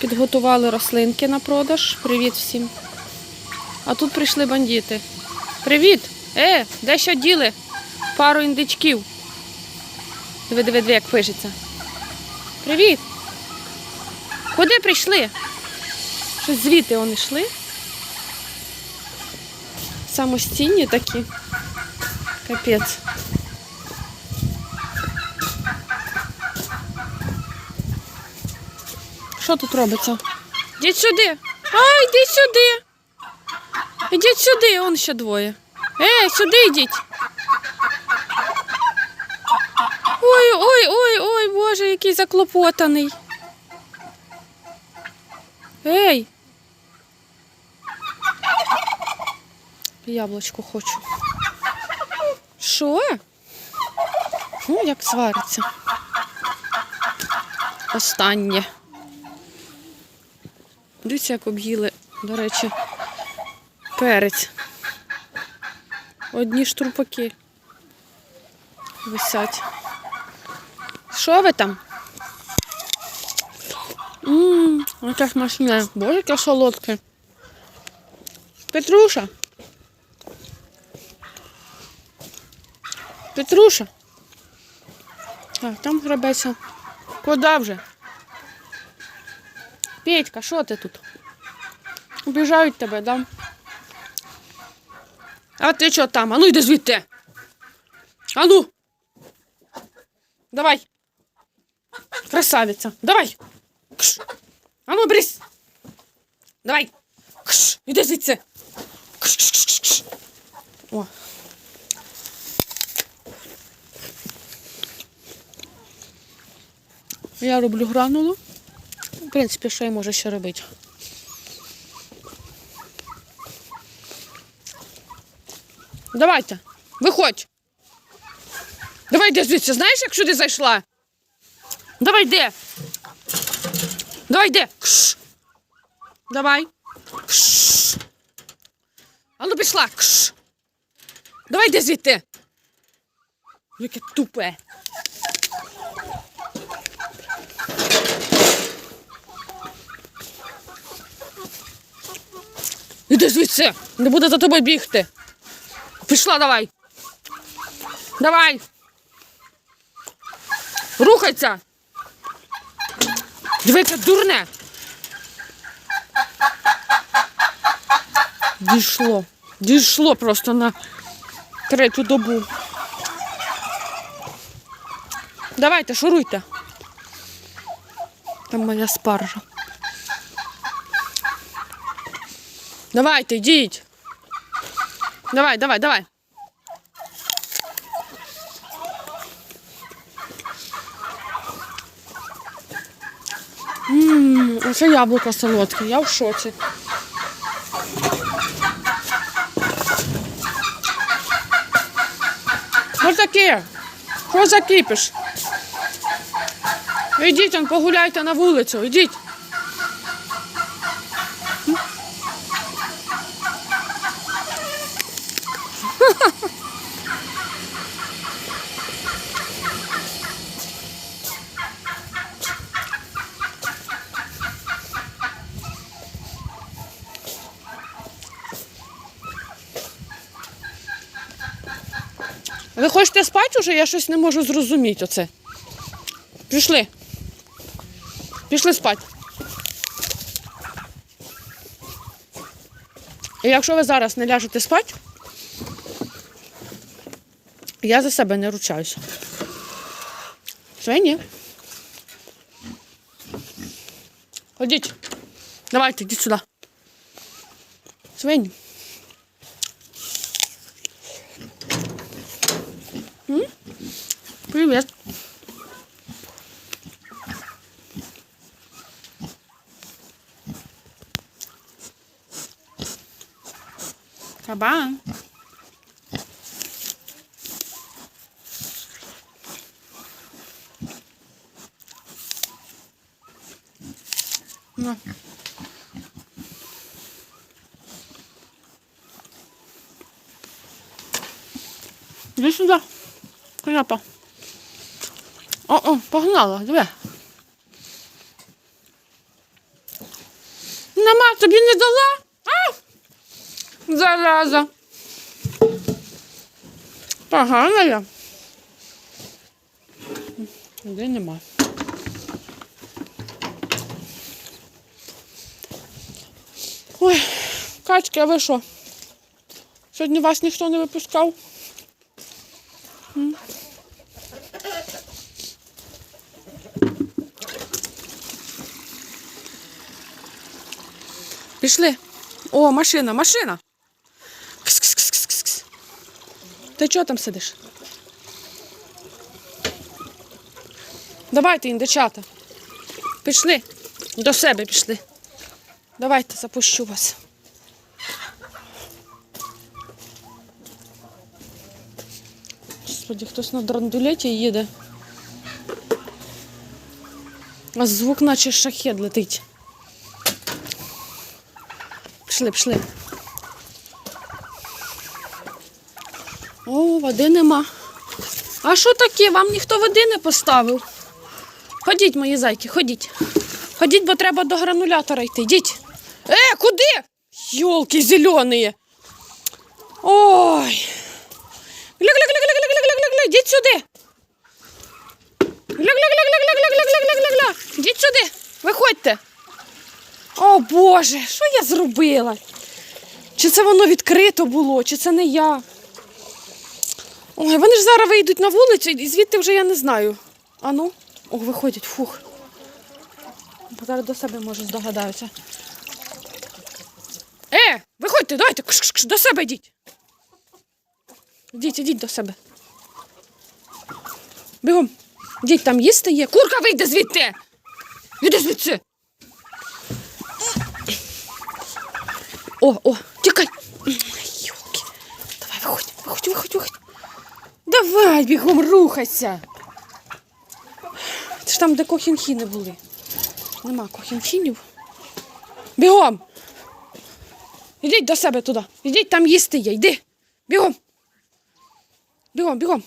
Підготували рослинки на продаж. Привіт всім. А тут прийшли бандити. Привіт! Е, де що діли? Пару індичків. Диви, диви, диви, як пишеться. Привіт! Куди прийшли? Щось звідти вони йшли. Самостійні такі. Капець. Що тут робиться? Йдіть сюди. А, йдіть сюди. Ідіть сюди, он ще двоє. Ей, сюди йдіть. Ой, ой, ой, ой, Боже, який заклопотаний. Ей. Яблучко хочу. Що? Ну, як свариться. Останнє. Дивіться, як об'їли, до речі, перець. Одні штрупаки висять. Що ви там? Ммм, яке смачне. Боже, яке солодке. Петруша. Петруша. Так, там грабеться. Куди вже? Петька, що ти тут? Обіжають тебе, да? А ти що там? Ану йди звідти. Ану. Давай. Красавиця. Давай. Кш. Ану, брись. Давай. Кш. Іди звідси. Кш, кш, кш, кш. О. Я роблю гранулу. В принципі, що я можу ще робити? Давайте, виходь. Давай йди звідси. Знаєш, як сюди зайшла? Давай йди. Давай йди. Кш. Давай. Кш. А ну пішла. Кш. Давай йди звідти. Яке тупе. Іди звідси, не буде за тобою бігти. Пішла давай. Давай. Рухайся. Диви, яке дурне. Дійшло. Дійшло просто на третю добу. Давайте, шуруйте. Там моя спаржа. Давайте, йдіть. Давай, давай, давай. Ммм, оце яблуко солодке, я в шоці. Що таке? Що за кипиш? Ідіть, он, погуляйте на вулицю, ідіть. Ви хочете спати вже? Я щось не можу зрозуміти оце. Пішли. Пішли спати. І якщо ви зараз не ляжете спати, я за себе не ручаюся. Свині. Ходіть. Давайте, йдіть сюди. Свині. Привет. Кабан. На. Иди сюда. Кляпа. О, о, погнала, диви. Нема, тобі не дала? А? Зараза. Погана я. Де нема. Ой, качки, а ви що? Сьогодні вас ніхто не випускав? Пішли. О, машина, машина. Кс-кс-кс-кс-кс. Ти чого там сидиш? Давайте, індичата. Пішли. До себе пішли. Давайте запущу вас. Господи, хтось на драндулеті їде. А звук наче шахет летить. Пішли, пішли. О, води нема. А що таке? Вам ніхто води не поставив? Ходіть, мої зайки, ходіть. Ходіть, бо треба до гранулятора йти. Йдіть. Е, куди? Йолки зелені. Ой. Гля-гля-гля-гля-гля-гля-гля-гля-гля. Йдіть сюди. Гля-гля-гля-гля-гля-гля-гля-гля-гля. Йдіть сюди. Виходьте. О Боже, що я зробила? Чи це воно відкрито було, чи це не я? Ой, вони ж зараз вийдуть на вулицю, і звідти вже я не знаю. Ану, о, виходять, фух. Бо Зараз до себе може здогадаються. Е, виходьте, давайте, кш-кш-кш, до себе йдіть. Йдіть, ідіть до себе. Бігом. Йдіть, там їсти є. Курка вийде звідти. Іди звідси. О, о, тікай. Йолки. Давай, виходь, виходь, виходь, виходь. Давай, бігом рухайся. Це ж там, де кохінхіни були. Нема кохінхінів. Бігом. Ідіть до себе туди. Ідіть, там їсти є. Йди. Бігом. Бігом, бігом.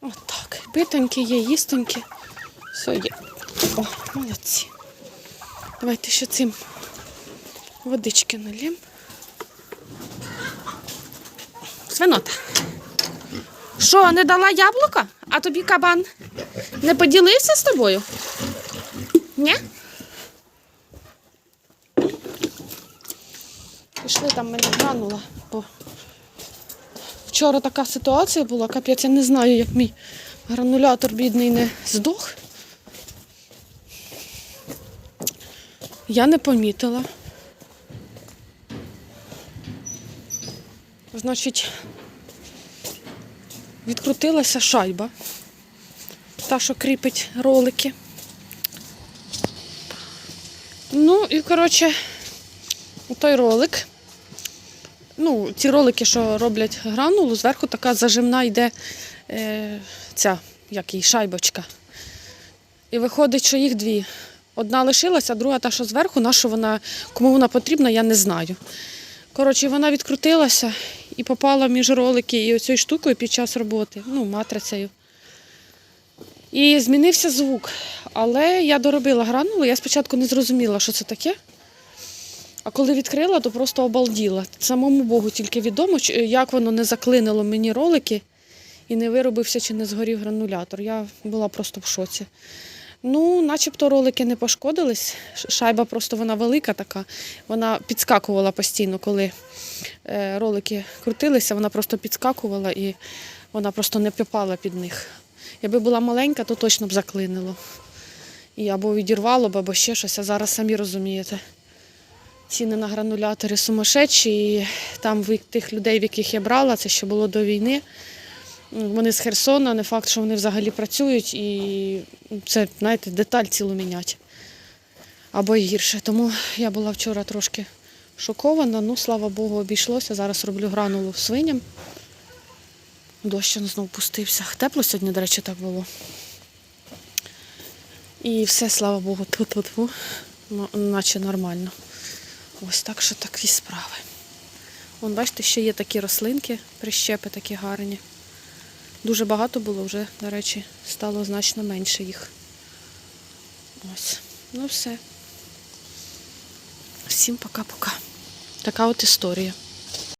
Отак. Питоньки є, їстоньки. Все є. О, молодці. Давайте ще цим водички налім. Свинота. Що, не дала яблука? А тобі кабан не поділився з тобою? Ні? Пішли там мене глянула. Бо вчора така ситуація була, капець, я не знаю, як мій гранулятор бідний не здох. Я не помітила. Значить, відкрутилася шайба, та, що кріпить ролики. Ну і, коротше, той ролик. Ну, ці ролики, що роблять гранулу, зверху така зажимна йде е, ця, як її, шайбочка. І виходить, що їх дві. Одна лишилася, друга та, що зверху, на що вона, кому вона потрібна, я не знаю. Коротше, вона відкрутилася і попала між ролики і оцією штукою під час роботи, ну, матрицею. І змінився звук. Але я доробила гранулу, я спочатку не зрозуміла, що це таке. А коли відкрила, то просто обалділа. Самому Богу тільки відомо, як воно не заклинило мені ролики і не виробився чи не згорів гранулятор. Я була просто в шоці. Ну, начебто ролики не пошкодились. Шайба просто вона велика така. Вона підскакувала постійно, коли е, ролики крутилися, вона просто підскакувала і вона просто не попала під них. Якби була маленька, то точно б заклинило. І або відірвало б, або ще щось, а зараз самі розумієте. Ціни на гранулятори сумасшедші, і там тих людей, в яких я брала, це ще було до війни. Вони з Херсона, не факт, що вони взагалі працюють, і це, знаєте, деталь цілу мінять. Або й гірше. Тому я була вчора трошки шокована. Ну, слава Богу, обійшлося. Зараз роблю гранулу свиням. Дощ он знов пустився. Тепло сьогодні, до речі, так було. І все, слава Богу, ту-ту-ту, ну, наче нормально. Ось так що такі справи. Вон, бачите, ще є такі рослинки, прищепи такі гарні. Дуже багато було, вже, до речі, стало значно менше їх. Ось. Ну все. Всім пока-пока. Така от історія.